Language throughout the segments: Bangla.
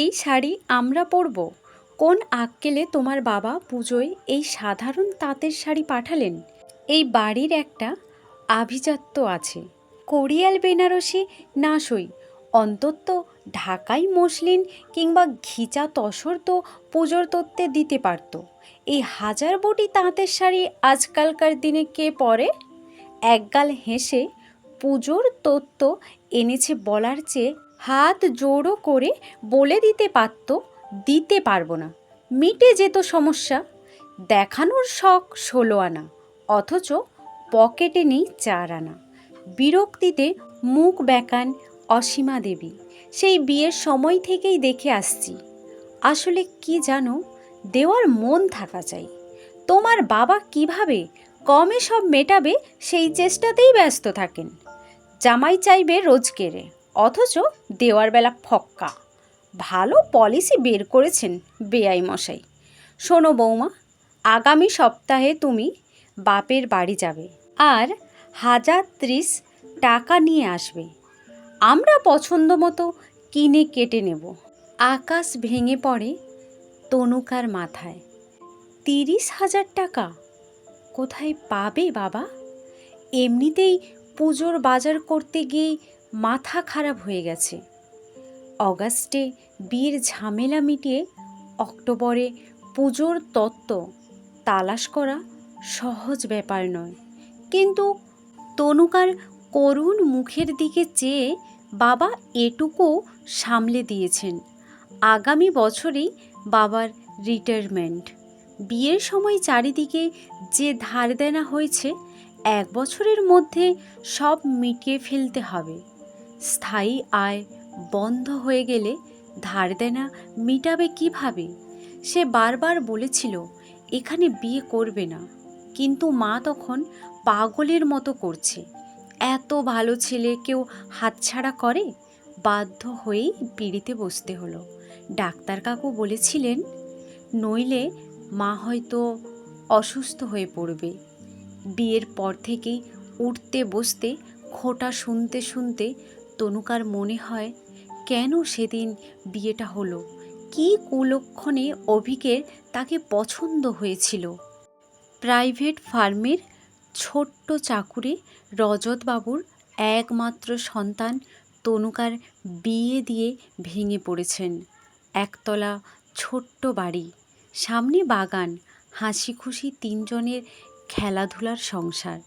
এই শাড়ি আমরা পরব? কোন আক্কেলে তোমার বাবা পুজোয় এই সাধারণ তাঁতের শাড়ি পাঠালেন? এই বাড়ির একটা আভিজাত্য আছে। কোরিয়াল বেনারসি না সই অন্তত ঢাকাই মসলিন কিংবা ঘিচা তসর তো পুজোর তত্ত্বে দিতে পারতো। এই হাজার বটি তাঁতের শাড়ি আজকালকার দিনে কে পরে? একগাল হেসে পুজোর তত্ত্ব এনেছে বলার চেয়ে হাত জোড়ো করে বলে দিতে পারত, দিতে পারব না। মিটে যেত সমস্যা। দেখানোর শখ ষোলো আনা, অথচ পকেটে নেই চার আনা। বিরক্তিতে মুখ বেঁকান অসীমা দেবী। সেই বিয়ের সময় থেকেই দেখে আসছি। আসলে কি জানো, দেওয়ার মন থাকা চাই। তোমার বাবা কীভাবে কমে সব মেটাবে সেই চেষ্টাতেই ব্যস্ত থাকেন। জামাই চাইবে রোজকেরে। অথচ দেওয়ার বেলা ফক্কা। ভালো পলিসি বের করেছেন বেআই মশাই। শোনো বৌমা, আগামী সপ্তাহে তুমি বাপের বাড়ি যাবে আর হাজার ত্রিশ টাকা নিয়ে আসবে। আমরা পছন্দ মতো কিনে কেটে নেব। আকাশ ভেঙে পড়ে তনুকার মাথায়। তিরিশ হাজার টাকা? কোথায় পাবে বাবা? এমনিতেই পুজোর বাজার করতে গিয়েই মাথা খারাপ হয়ে গেছে। অগাস্টে বিয়ের ঝামেলা মিটিয়ে অক্টোবরে পুজোর তত্ত্ব, তালাশ করা সহজ ব্যাপার নয়। কিন্তু তনুকার করুণ মুখের দিকে চেয়ে বাবা এটুকু সামলে দিয়েছেন। আগামী বছরেই বাবার রিটায়ারমেন্ট। বিয়ের সময় চারিদিকে যে ধার দেনা হয়েছে, এক বছরের মধ্যে সব মিটিয়ে ফেলতে হবে। স্থায়ী আয় বন্ধ হয়ে গেলে ধার দেনা মিটাবে কীভাবে? সে বারবার বলেছিল, এখানে বিয়ে করবে না। কিন্তু মা তখন পাগলের মতো করছে। এত ভালো ছেলে কেউ হাতছাড়া করে? বাধ্য হয়েই পিড়িতে বসতে হলো। ডাক্তার কাকু বলেছিলেন, নইলে মা হয়তো অসুস্থ হয়ে পড়বে। বিয়ের পর থেকেই উঠতে বসতে, খোটা শুনতে শুনতে তনুকার মনে হয়, কেন সেদিন বিয়েটা হলো? কী কুলক্ষণে অভিকের তাকে পছন্দ হয়েছিল? প্রাইভেট ফার্মের ছোট্ট চাকুরে রজতবাবুর একমাত্র সন্তান তনুকার বিয়ে দিয়ে ভেঙে পড়েছেন। একতলা ছোট্ট বাড়ি, সামনে বাগান হাসি খুশি তিনজনের খেলাধুলার সংসার।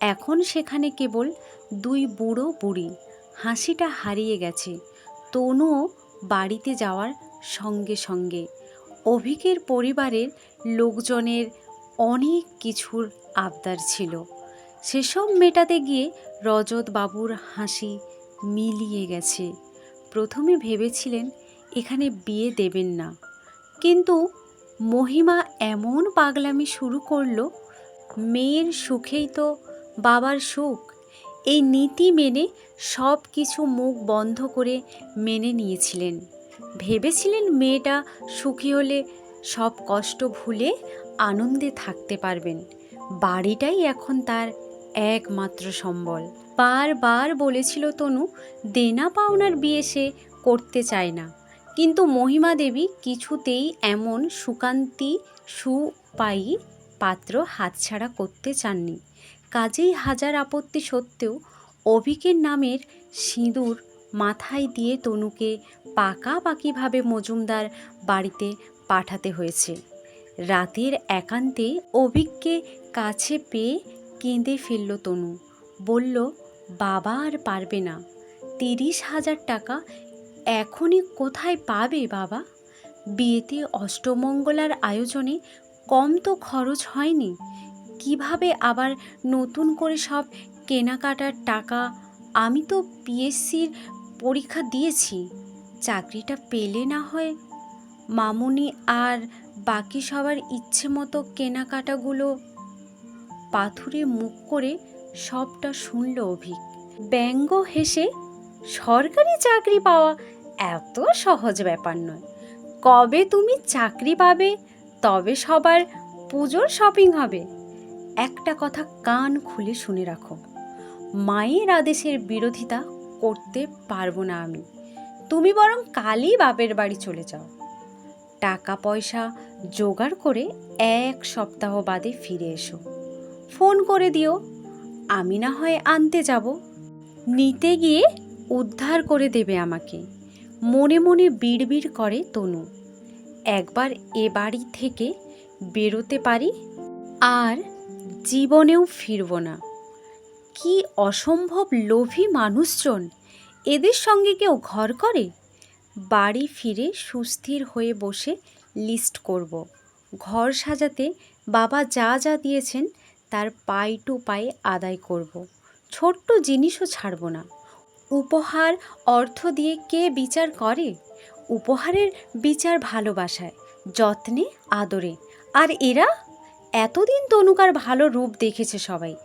এখন সেখানে কেবল দুই বুড়ো বুড়ি। হাসিটা হারিয়ে গেছে। তনুও বাড়িতে যাওয়ার সঙ্গে সঙ্গে অভিকের পরিবারের লোকজনের অনেক কিছুর আবদার ছিল। সেসব মেটাতে গিয়ে রজত বাবুর হাসি মিলিয়ে গেছে। প্রথমে ভেবেছিলেন এখানে বিয়ে দেবেন না। কিন্তু মহিমা এমন পাগলামি শুরু করল, মেয়ের সুখেই তো বাবার সুখ। এই নীতি মেনে সব কিছু মুখ বন্ধ করে মেনে নিয়েছিলেন। ভেবেছিলেন মেয়েটা সুখী হলে সব কষ্ট ভুলে আনন্দে থাকতে পারবেন। বাড়িটাই এখন তার একমাত্র সম্বল। বারবার বলেছিল তনু, দেনা পাওনার বিয়ে সে করতে চায় না। কিন্তু মহিমা দেবী কিছুতেই এমন সুকান্তি, সুপায়ী পাত্র হাতছাড়া করতে চাননি। কাজেই হাজার আপত্তি সত্ত্বেও অভিকের নামের সিঁদুর মাথায় দিয়ে তনুকে পাকাপাকিভাবে মজুমদার বাড়িতে পাঠাতে হয়েছে। রাতের একান্তে অভিককে কাছে পেয়ে কেঁদে ফেলল তনু। বলল, বাবা আর পারবে না। তিরিশ হাজার টাকা এখনই কোথায় পাবে বাবা? বিয়েতে অষ্টমঙ্গলার আয়োজনে কম তো খরচ হয়নি। কীভাবে আবার নতুন করে সব কেনাকাটার টাকা আমি তো পিএসসির পরীক্ষা দিয়েছি, চাকরিটা পেলে না হয়। মামুনি আর বাকি সবার ইচ্ছে মতো কেনাকাটাগুলো পাথুরে মুখ করে সবটা শুনল অভিক। ব্যঙ্গ হেসে, সরকারি চাকরি পাওয়া এত সহজ ব্যাপার নয়। কবে তুমি চাকরি পাবে, তবে সবার পুজোর শপিং হবে। একটা কথা কান খুলে শুনে রাখো। মায়ের আদেশের বিরোধিতা করতে পারব না আমি। তুমি বরং কালই বাপের বাড়ি চলে যাও। টাকা পয়সা জোগাড় করে এক সপ্তাহ বাদে ফিরে এসো। ফোন করে দিও, আমি না হয় আনতে যাব। নিতে গিয়ে উদ্ধার করে দেবে আমাকে। মনে মনে বিড়বিড় করে তনু। একবার এ বাড়ি থেকে বেরোতে পারি? আর জীবনেও ফিরব না। কি অসম্ভব লোভী মানুষজন। এদের সঙ্গে কেউ ঘর করে? বাড়ি ফিরে সুস্থির হয়ে বসে লিস্ট করব। ঘর সাজাতে বাবা যা যা দিয়েছেন তার পাই টু পাই আদায় করব। ছোট্ট জিনিসও ছাড়ব না। উপহার, অর্থ দিয়ে কে বিচার করে? উপহারের বিচার ভালোবাসায়, যত্নে, আদরে। আর এরা এতদিন তনুকার ভালো রূপ দেখেছে সবাই।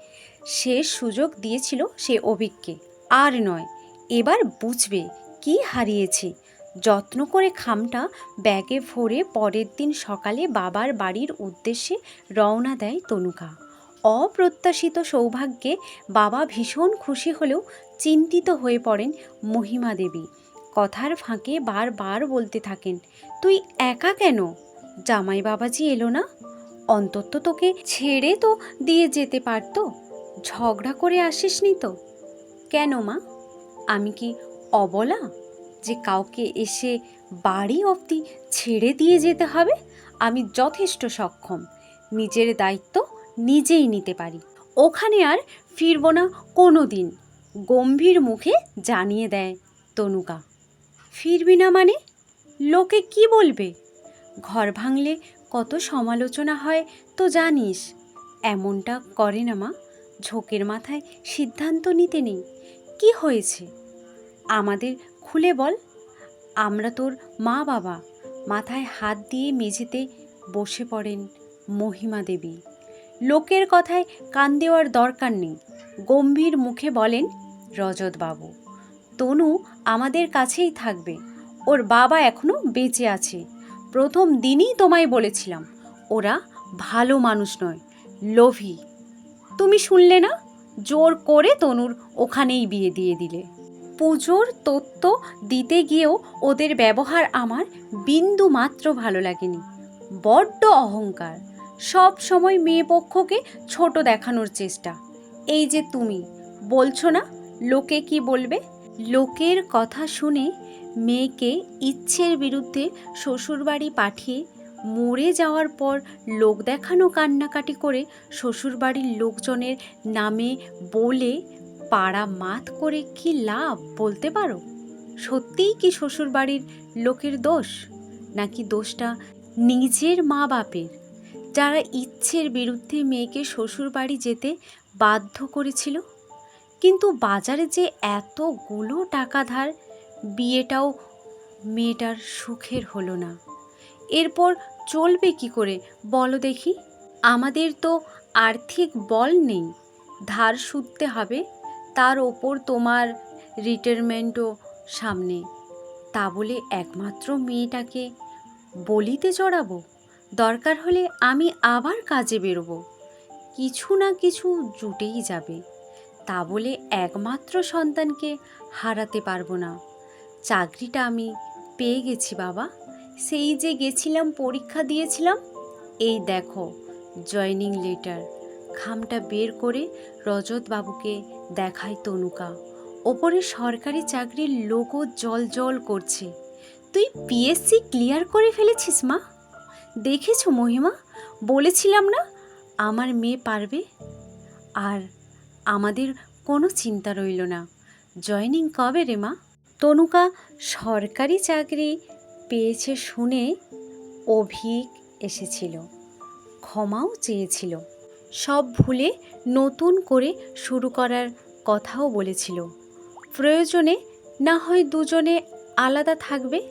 সে সুযোগ দিয়েছিল সে অভিককে। আর নয়, এবার বুঝবে কি হারিয়েছে। যত্ন করে খামটা ব্যাগে ভরে পরের দিন সকালে বাবার বাড়ির উদ্দেশ্যে রওনা দেয় তনুকা। অপ্রত্যাশিত সৌভাগ্যে বাবা ভীষণ খুশি হলেও চিন্তিত হয়ে পড়েন মহিমা দেবী। কথার ফাঁকে বারবার বলতে থাকেন, তুই একা কেন? জামাই বাবাজি এলো না? অন্তত তোকে ছেড়ে তো দিয়ে যেতে পারতো। ঝগড়া করে আসিসনি তো। কেন মা? আমি কি অবলা যে কাউকে এসে বাড়ি অবধি ছেড়ে দিয়ে যেতে হবে? আমি যথেষ্ট সক্ষম। নিজের দায়িত্ব নিজেই নিতে পারি। ওখানে আর ফিরব না কোনো দিন গম্ভীর মুখে জানিয়ে দেয় তনুকা ফিরবি না মানে? লোকে কি বলবে? ঘর ভাঙলে কত সমালোচনা হয় তো জানিস। এমনটা করে না মা। ঝোঁকের মাথায় সিদ্ধান্ত নিতে নেই। কি হয়েছে? আমাদের খুলে বল। আমরা তোর মা বাবা। মাথায় হাত দিয়ে মেঝেতে বসে পড়েন মহিমা দেবী। লোকের কথায় কান দেওয়ার দরকার নেই। গম্ভীর মুখে বলেন রজতবাবু তনু আমাদের কাছেই থাকবে। ওর বাবা এখনও বেঁচে আছে। প্রথম দিনই তোমায় বলেছিলাম, ওরা ভালো মানুষ নয়, লোভী। তুমি শুনলে না? জোর করে তনুর ওখানেই বিয়ে দিয়ে দিলে। পুজোর তত্ত্ব দিতে গিয়েও ওদের ব্যবহার আমার বিন্দু মাত্র ভালো লাগেনি। বড্ড অহংকার। সব সময় মেয়ে পক্ষকে ছোট দেখানোর চেষ্টা। এই যে তুমি, বলছো না, লোকে কি বলবে? লোকের কথা শুনে মেয়েকে ইচ্ছের বিরুদ্ধে শ্বশুরবাড়ি পাঠিয়ে মরে যাওয়ার পর লোক দেখানো কান্নাকাটি করে শ্বশুরবাড়ির লোকজনের নামে বলে, পাড়া মাত করে কি লাভ বলতে পারো? সত্যিই কি শ্বশুরবাড়ির লোকের দোষ? নাকি দোষটা নিজের মা বাপের যারা ইচ্ছের বিরুদ্ধে মেয়েকে শ্বশুরবাড়ি যেতে বাধ্য করেছিল, কিন্তু বাজারে যে এতগুলো টাকা ধার বিয়েটাও মেয়েটার সুখের হলো না। এরপর চলবে কি করে বলো দেখি? আমাদের তো আর্থিক বল নেই, ধার শুধতে হবে, তার ওপর তোমার রিটায়ারমেন্টও সামনে। তা বলে একমাত্র মেয়েটাকে বলিতে চড়াবো দরকার হলে আমি আবার কাজে বেরোবো। কিছু না কিছু জুটেই যাবে। তা বলে একমাত্র সন্তানকে হারাতে পারব না। চাকরিটা আমি পেয়ে গেছি বাবা। সেই যে গেছিলাম, পরীক্ষা দিয়েছিলাম, এই দেখো, জয়নিং লেটার। খামটা বের করে রজত বাবুকে দেখায় তনুকা। ওপরে সরকারি চাকরির লোগো জল জল করছে। তুই পিএসসি ক্লিয়ার করে ফেলেছিস মা? দেখেছ মহিমা? বলেছিলাম না, আমার মেয়ে পারবে? আর আমাদের কোনো চিন্তা রইল না। জয়নিং কবে রে মা? তনুকা সরকারি চাকরি পেয়েছে শুনে অভিক এসেছিল। ক্ষমাও চেয়েছিল। সব ভুলে নতুন করে শুরু করার কথাও বলেছিল। প্রয়োজনে না হয় দুজনে আলাদা থাকবে।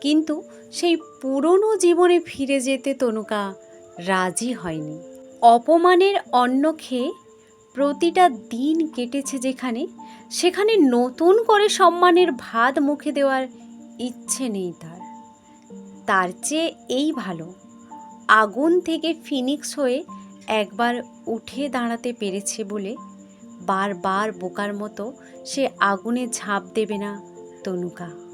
কিন্তু সেই পুরনো জীবনে ফিরে যেতে তনুকা রাজি হয়নি। অপমানের অন্ন খেয়ে প্রতিটা দিন কেটেছে যেখানে, সেখানে নতুন করে সম্মানের ভাত মুখে দেওয়ার ইচ্ছে নেই তার। তার চেয়ে এই ভালো, আগুন থেকে ফিনিক্স হয়ে একবার উঠে দাঁড়াতে পেরেছে বলে বারবার বোকার মতো সে আগুনে ঝাঁপ দেবে না তনুকা।